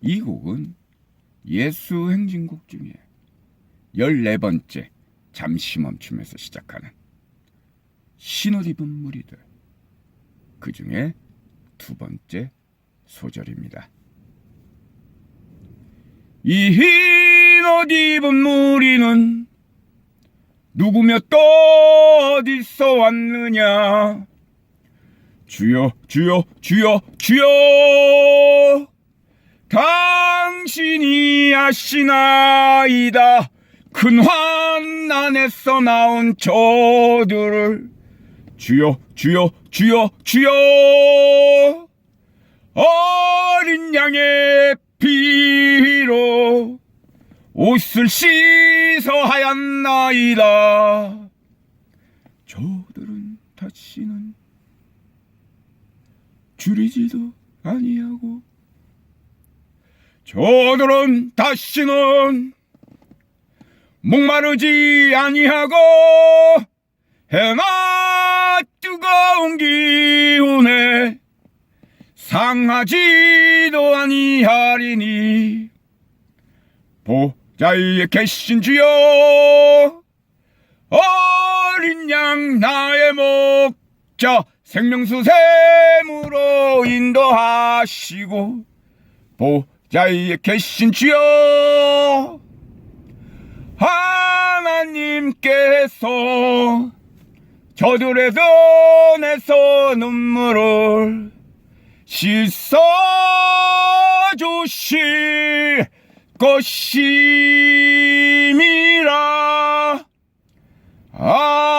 이 곡은 예수 행진곡 중에 14번째 잠시 멈춤에서 시작하는 신옷 입은 무리들 그 중에 두 번째 소절입니다. 이 흰옷 입은 무리는 누구며 또 어디서 왔느냐 주여 주여 주여 주여 당신이 아시나이다. 큰 환난에서 나온 저들을. 주여 주여 주여 주여. 어린 양의 피로 옷을 씻어 하였나이다. 저들은 다시는 줄이지도 아니하고 저들은 다시는 목마르지 아니하고 해나 뜨거운 기운에 상하지도 아니하리니 보좌에 계신 주여 어린 양 나의 목자 생명수 샘으로 인도하시고 보 좌에 계신 주여 하나님께서 저들의 손에서 눈물을 씻어 주실 것임이라. 아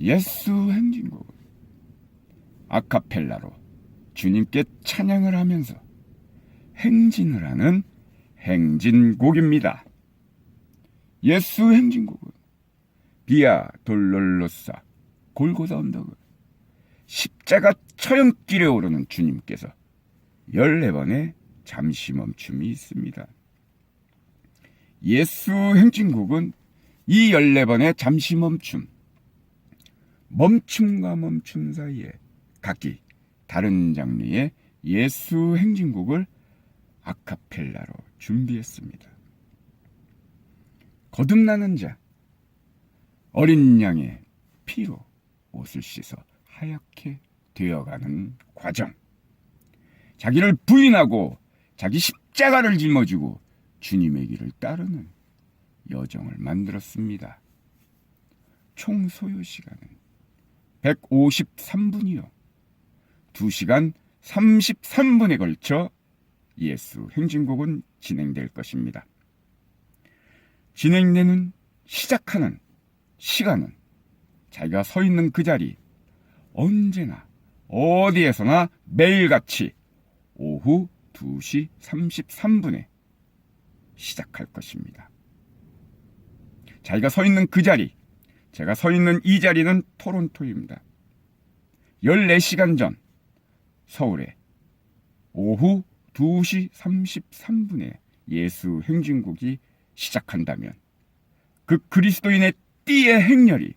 예수 행진곡 아카펠라로 주님께 찬양을 하면서 행진을 하는 행진곡입니다. 예수 행진곡은 비아 돌롤로사 골고다 언덕을 십자가 처형길에 오르는 주님께서 14번의 잠시 멈춤이 있습니다. 예수 행진곡은 이 14번의 잠시 멈춤, 멈춤과 멈춤 사이에 각기 다른 장르의 예수 행진곡을 아카펠라로 준비했습니다. 거듭나는 자, 어린 양의 피로 옷을 씻어 하얗게 되어가는 과정. 자기를 부인하고 자기 십자가를 짊어지고 주님의 길을 따르는 여정을 만들었습니다. 총 소요 시간은 153분이요. 2시간 33분에 걸쳐 예수 행진곡은 진행될 것입니다. 진행되는 시작하는 시간은 자기가 서 있는 그 자리 언제나 어디에서나 매일같이 오후 2시 33분에 시작할 것입니다. 자기가 서 있는 그 자리, 제가 서 있는 이 자리는 토론토입니다. 14시간 전 서울에 오후 2시 33분에 예수 행진곡이 시작한다면 그 그리스도인의 띠의 행렬이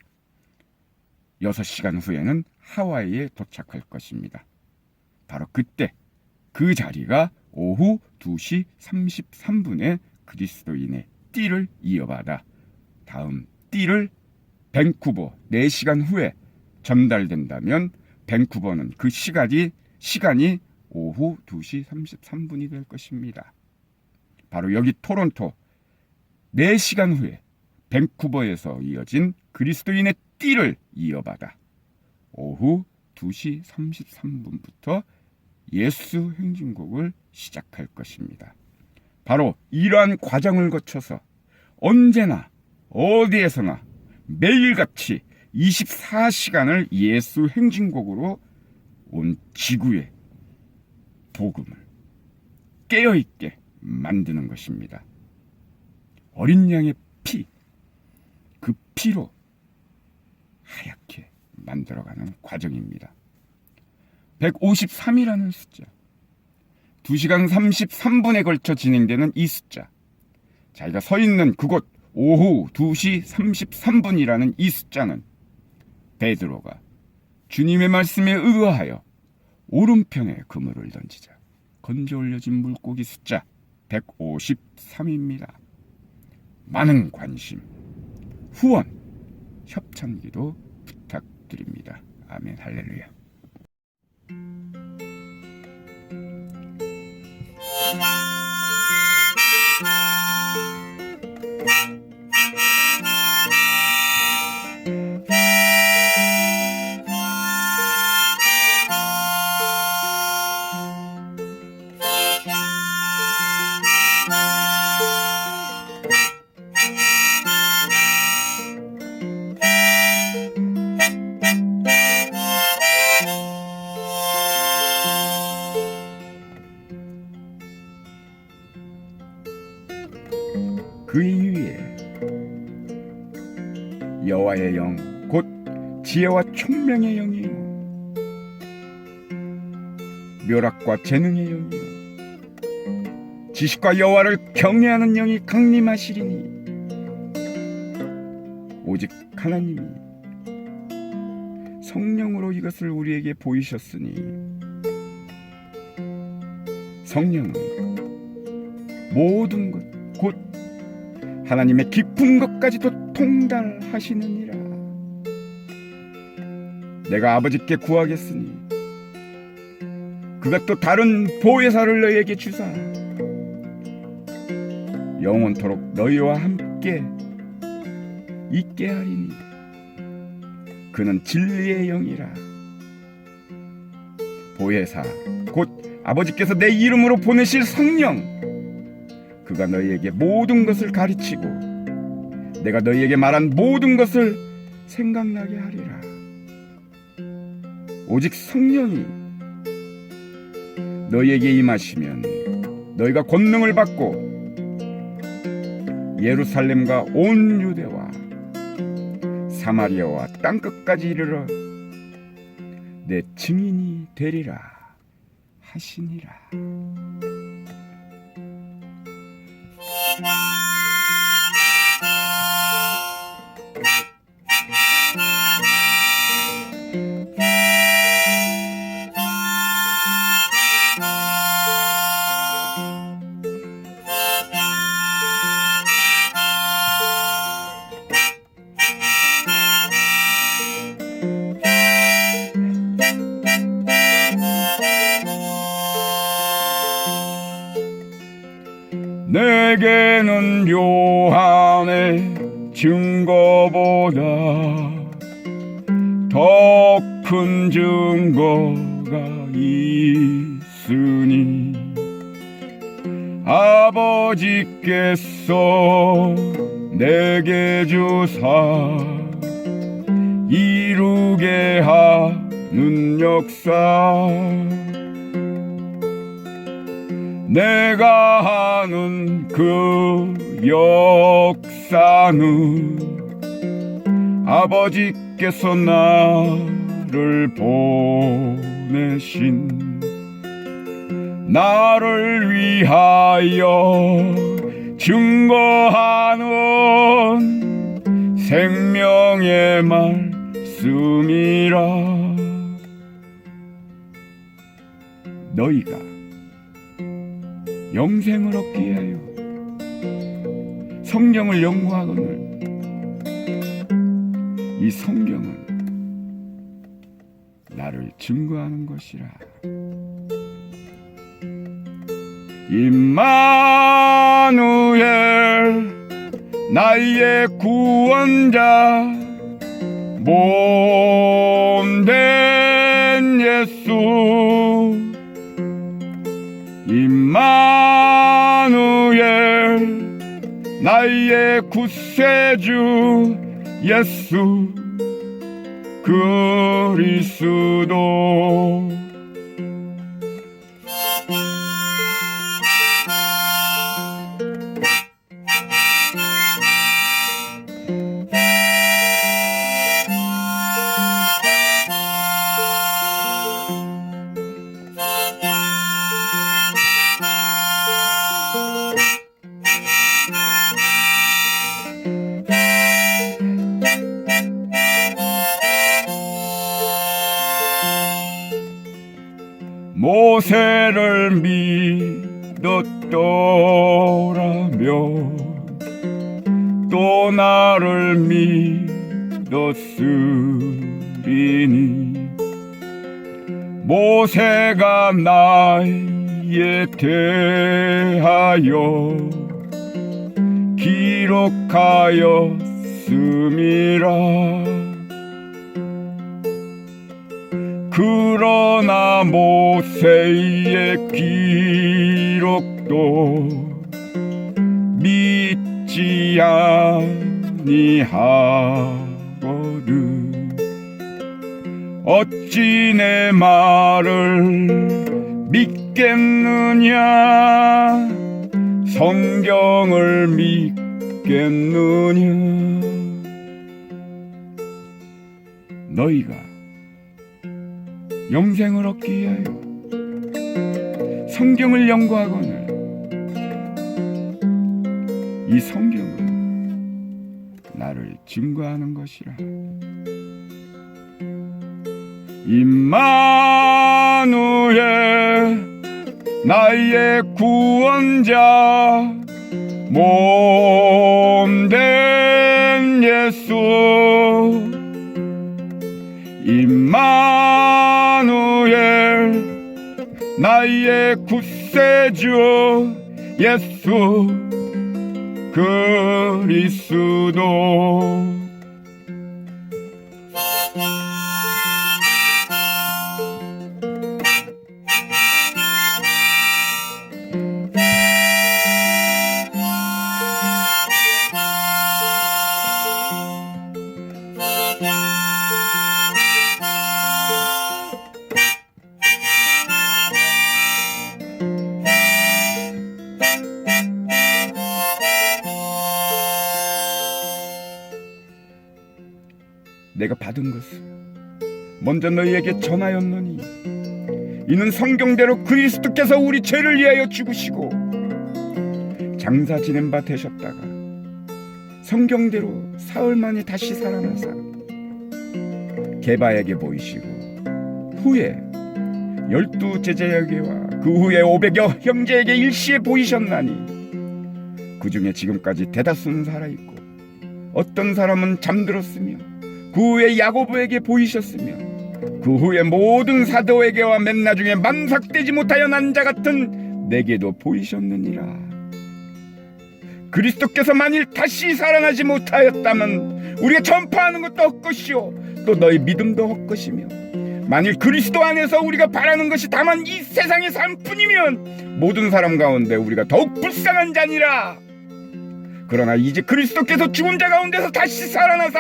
6시간 후에는 하와이에 도착할 것입니다. 바로 그때 그 자리가 오후 2시 33분에 그리스도인의 띠를 이어받아 다음 띠를 밴쿠버 4시간 후에 전달된다면 밴쿠버는 그 시간이 시간이 오후 2시 33분이 될 것입니다. 바로 여기 토론토 4시간 후에 밴쿠버에서 이어진 그리스도인의 띠를 이어받아 오후 2시 33분부터 예수 행진곡을 시작할 것입니다. 바로 이러한 과정을 거쳐서 언제나 어디에서나 매일같이 24시간을 예수 행진곡으로 온 지구의 복음을 깨어있게 만드는 것입니다. 어린 양의 피, 그 피로 하얗게 만들어가는 과정입니다. 153이라는 숫자. 2시간 33분에 걸쳐 진행되는 이 숫자. 자기가 서 있는 그곳 오후 2시 33분이라는 이 숫자는 베드로가 주님의 말씀에 의거하여 오른편에 그물을 던지자 건져 올려진 물고기 숫자 153입니다. 많은 관심, 후원, 협찬기도 부탁드립니다. 아멘 할렐루야. 여호와의 영 곧 지혜와 총명의 영이요. 묘락과 재능의 영이요. 지식과 여호와를 경외하는 영이 강림하시리니 오직 하나님이 성령으로 이것을 우리에게 보이셨으니 성령은 모든 것 곧 하나님의 깊은 것까지도 통달하시느니라. 내가 아버지께 구하겠으니 그가 또 다른 보혜사를 너희에게 주사 영원토록 너희와 함께 있게 하리니 그는 진리의 영이라 보혜사 곧 아버지께서 내 이름으로 보내실 성령 그가 너희에게 모든 것을 가르치고 내가 너희에게 말한 모든 것을 생각나게 하리라. 오직 성령이 너희에게 임하시면 너희가 권능을 받고 예루살렘과 온 유대와 사마리아와 땅 끝까지 이르러 내 증인이 되리라 하시니라. 요한의 증거보다 더 큰 증거가 있으니 아버지께서 내게 주사 이루게 하는 역사. 내가 하는 그 역사는 아버지께서 나를 보내신 나를 위하여 증거하는 생명의 말씀이라. 너희가 영생을 얻기 위하여 성경을 연구하거늘 이 성경은 나를 증거하는 것이라. 임마누엘 나의 구원자 몸 나의 구세주 예수 그리스도 모세를 믿었더라며 또 나를 믿었으리니 모세가 나에 대하여 기록하였음이라 그러나 모세의 기록도 믿지 아니하거든. 어찌 내 말을 믿겠느냐? 성경을 믿겠느냐? 너희가 영생을 얻기 위하여 성경을 연구하거늘 이 성경은 나를 증거하는 것이라. 임마누엘 나의 구원자 몸 나의 구세주 예수 그리스도 내가 받은 것을 먼저 너희에게 전하였노니 이는 성경대로 그리스도께서 우리 죄를 위하여 죽으시고 장사 지낸 바 되셨다가 성경대로 사흘 만에 다시 살아나사 게바에게 보이시고 후에 열두 제자에게와 그 후에 오백여 형제에게 일시에 보이셨나니 그 중에 지금까지 대다수는 살아있고 어떤 사람은 잠들었으며 그 후에 야고보에게 보이셨으며 그 후에 모든 사도에게와 맨 나중에 만삭되지 못하여 난 자 같은 내게도 보이셨느니라. 그리스도께서 만일 다시 살아나지 못하였다면 우리가 전파하는 것도 헛것이요 또 너희 믿음도 헛것이며 만일 그리스도 안에서 우리가 바라는 것이 다만 이 세상의 삶뿐이면 모든 사람 가운데 우리가 더욱 불쌍한 자니라. 그러나 이제 그리스도께서 죽은 자 가운데서 다시 살아나사